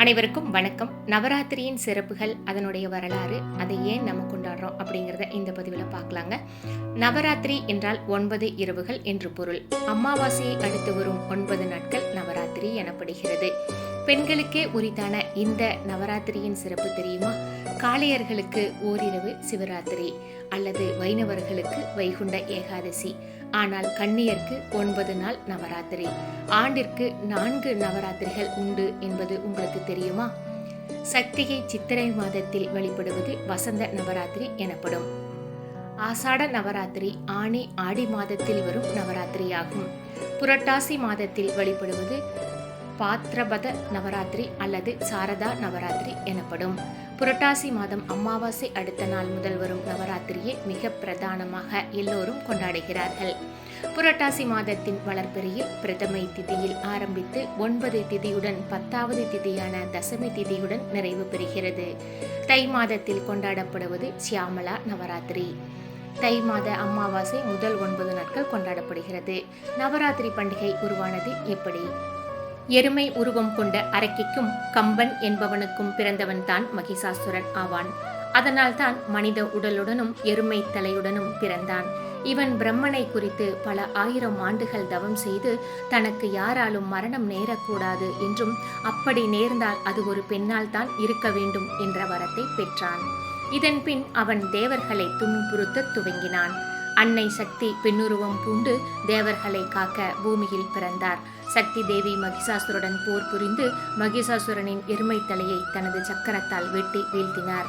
அனைவருக்கும் வணக்கம். நவராத்திரியின் சிறப்புகள் அதனுடைய வரலாறு அதை ஏன் நம்ம கொண்டாடுறோம் அப்படிங்கிறத இந்த பதிவில் பார்க்கலாங்க. நவராத்திரி என்றால் ஒன்பது இரவுகள் என்று பொருள். அமாவாசையை அடுத்து வரும் ஒன்பது நாட்கள் நவராத்திரி எனப்படுகிறது. பெண்களுக்கே உரித்தான இந்த நவராத்திரியின் சிறப்பு தெரியுமா? காளையர்களுக்கு ஓரிரவு சிவராத்திரி அல்லது வைணவர்களுக்கு வைகுண்ட ஏகாதசி. ஆனால் கன்னியருக்கு ஒன்பது நாள் நவராத்திரி. ஆண்டிற்கு நான்கு நவராத்திரிகள் உண்டு என்பது உங்களுக்கு தெரியுமா? சக்தியை சித்திரை மாதத்தில் வழிபடுவது வசந்த நவராத்திரி எனப்படும். ஆசாட நவராத்திரி ஆணி ஆடி மாதத்தில் வரும் நவராத்திரியாகும். புரட்டாசி மாதத்தில் வழிபடுவது பாத்ரபத நவராத்திரி அல்லது சாரதா நவராத்திரி எனப்படும். புரட்டாசி மாதம் அமாவாசை அடுத்த நாள் முதல் வரும் நவராத்திரியை மிக பிரதானமாக எல்லோரும் கொண்டாடுகிறார்கள். புரட்டாசி மாதத்தின் வளர்பிறையில் பிரதமை திதியில் ஆரம்பித்து ஒன்பது திதியுடன் பத்தாவது திதியான தசமி திதியுடன் நிறைவு பெறுகிறது. தை மாதத்தில் கொண்டாடப்படுவது சியாமலா நவராத்திரி. தை மாத அமாவாசை முதல் ஒன்பது நாட்கள் கொண்டாடப்படுகிறது. நவராத்திரி பண்டிகை உருவானது எப்படி? எருமை உருவம் கொண்ட அரக்கிக்கும் கம்பன் என்பவனுக்கும் பிறந்தவன் தான் மகிஷாசுரன் ஆவான். அதனால் தான் மனித உடலுடனும் எருமை தலையுடனும் பிறந்தான். இவன் பிரம்மனை குறித்து பல ஆயிரம் ஆண்டுகள் தவம் செய்து தனக்கு யாராலும் மரணம் நேரக்கூடாது என்றும் அப்படி நேர்ந்தால் அது ஒரு பெண்ணால் தான் இருக்க வேண்டும் என்ற வரத்தை பெற்றான். இதன் பின் அவன் தேவர்களை துன்புறுத்த துவங்கினான். அன்னை சக்தி பெண்ணுருவம் பூண்டு தேவர்களை காக்க பூமியில் பிறந்தார். சக்தி தேவி மகிஷாசுருடன் போர் புரிந்து மகிஷாசுரனின் எருமை தலையை தனது சக்கரத்தால் வெட்டி வீழ்த்தினார்.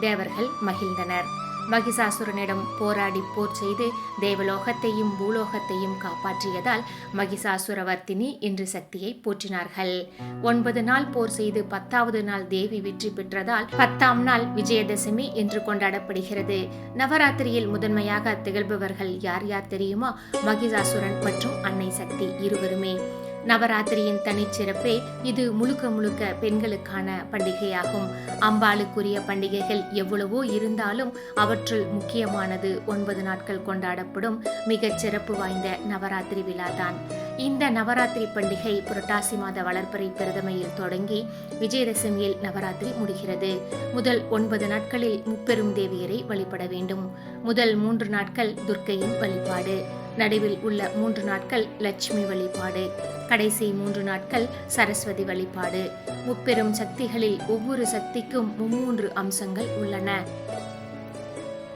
தேவர்கள் மகிழ்ந்தனர். மகிஷாசுரனிடம் போராடி போர் செய்து தேவலோகத்தையும் பூலோகத்தையும் காப்பாற்றியதால் மகிஷாசுரவர்த்தினி என்று சக்தியை போற்றினார்கள். ஒன்பது நாள் போர் செய்து பத்தாவது நாள் தேவி வெற்றி பெற்றதால் பத்தாம் நாள் விஜயதசமி என்று கொண்டாடப்படுகிறது. நவராத்திரியில் முதன்மையாக திகழ்பவர்கள் யார் யார் தெரியுமா? மகிஷாசுரன் மற்றும் அன்னை சக்தி இருவருமே. நவராத்திரியின் தனிச்சிறப்பே இது முழுக்க முழுக்க பெண்களுக்கான பண்டிகையாகும். அம்பாளுக்குரிய பண்டிகைகள் எவ்வளவோ இருந்தாலும் அவற்றுள் முக்கியமானது ஒன்பது நாட்கள் கொண்டாடப்படும் மிகச் சிறப்பு வாய்ந்த நவராத்திரி விழாதான். இந்த நவராத்திரி பண்டிகை புரட்டாசி மாத வளர்ப்பறை பிரதமையில் தொடங்கி விஜயதசமியில் நவராத்திரி முடிகிறது. முதல் ஒன்பது நாட்களில் முப்பெரும் தேவியரை வழிபட வேண்டும். முதல் மூன்று நாட்கள் துர்க்கையின் வழிபாடு. நடுவில் உள்ள மூன்று நாட்கள் லட்சுமி வழிபாடு. கடைசி மூன்று நாட்கள் சரஸ்வதி வழிபாடு. முப்பெரும் சக்திகளில் ஒவ்வொரு சக்திக்கும் மும்மூன்று அம்சங்கள் உள்ளன.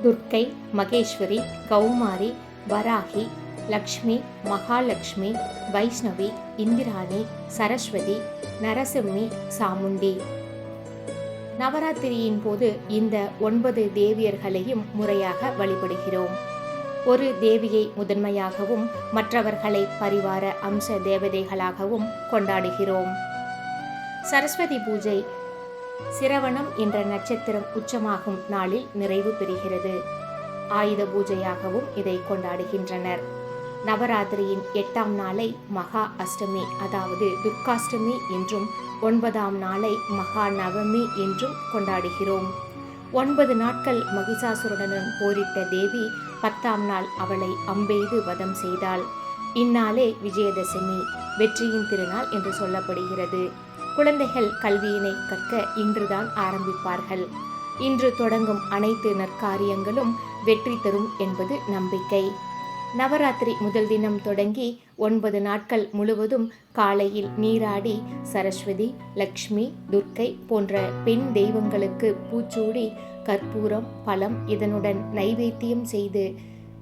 துர்க்கை மகேஸ்வரி கௌமாரி வராகி லக்ஷ்மி மகாலட்சுமி வைஷ்ணவி இந்திராணி சரஸ்வதி நரசிம்மி சாமுண்டி. நவராத்திரியின் போது இந்த ஒன்பது தேவியர்களையும் முறையாக வழிபடுகிறோம். ஒரு தேவியை முதன்மையாகவும் மற்றவர்களை பரிவார அம்ச தேவதைகளாகவும் கொண்டாடுகிறோம். சரஸ்வதி பூஜை சிரவணம் என்ற நட்சத்திரம் உச்சமாகும் நாளில் நிறைவு பெறுகிறது. ஆயுத பூஜையாகவும் இதை கொண்டாடுகின்றனர். நவராத்திரியின் எட்டாம் நாளை மகா அஷ்டமி அதாவது துர்காஷ்டமி என்றும் ஒன்பதாம் நாளை மகா நவமி என்றும் கொண்டாடுகிறோம். ஒன்பது நாட்கள் மகிஷாசுரனுடன் போரிட்ட தேவி பத்தாம் நாள் அவளை அம்பெய்து வதம் செய்தாள். இந்நாளே விஜயதசமி வெற்றியின் திருநாள் என்று சொல்லப்படுகிறது. குழந்தைகள் கல்வியினை கற்க இன்றுதான் ஆரம்பிப்பார்கள். இன்று தொடங்கும் அனைத்து நற்காரியங்களும் வெற்றி தரும் என்பது நம்பிக்கை. நவராத்திரி முதல் தினம் தொடங்கி ஒன்பது நாட்கள் முழுவதும் காலையில் நீராடி சரஸ்வதி லக்ஷ்மி துர்க்கை போன்ற பெண் தெய்வங்களுக்கு பூச்சூடி கற்பூரம் பழம் இதனுடன் நைவேத்தியம் செய்து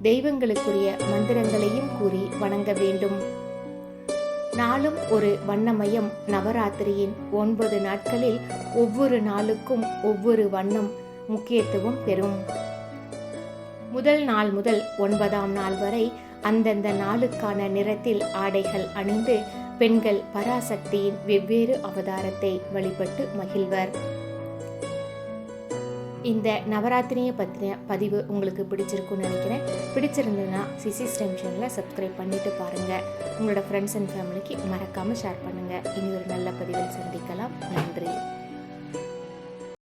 தெய்வங்களுக்குரிய மந்திரங்களையும் கூறி வணங்க வேண்டும். நாளும் ஒரு வண்ணமயம் நவராத்திரியின் ஒன்பது நாட்களில் ஒவ்வொரு நாளுக்கும் ஒவ்வொரு வண்ணம் முக்கியத்துவம் பெறும். முதல் நாள் முதல் ஒன்பதாம் நாள் வரை அந்தந்த நாளுக்கான நிறத்தில் ஆடைகள் அணிந்து பெண்கள் பராசக்தியின் வெவ்வேறு அவதாரத்தை வழிபட்டு மகிழ்வர். இந்த நவராத்திரியை பற்றின பதிவு உங்களுக்கு பிடிச்சிருக்குன்னு நினைக்கிறேன். பிடிச்சிருந்ததுன்னா சிசி ஸ்டென்ஷனில் சப்ஸ்கிரைப் பண்ணிவிட்டு பாருங்கள் உங்களோட ஃப்ரெண்ட்ஸ் அண்ட் ஃபேமிலிக்கு மறக்காமல் ஷேர் பண்ணுங்கள் இனி ஒரு நல்ல பதிவில் சந்திக்கலாம். நன்றி.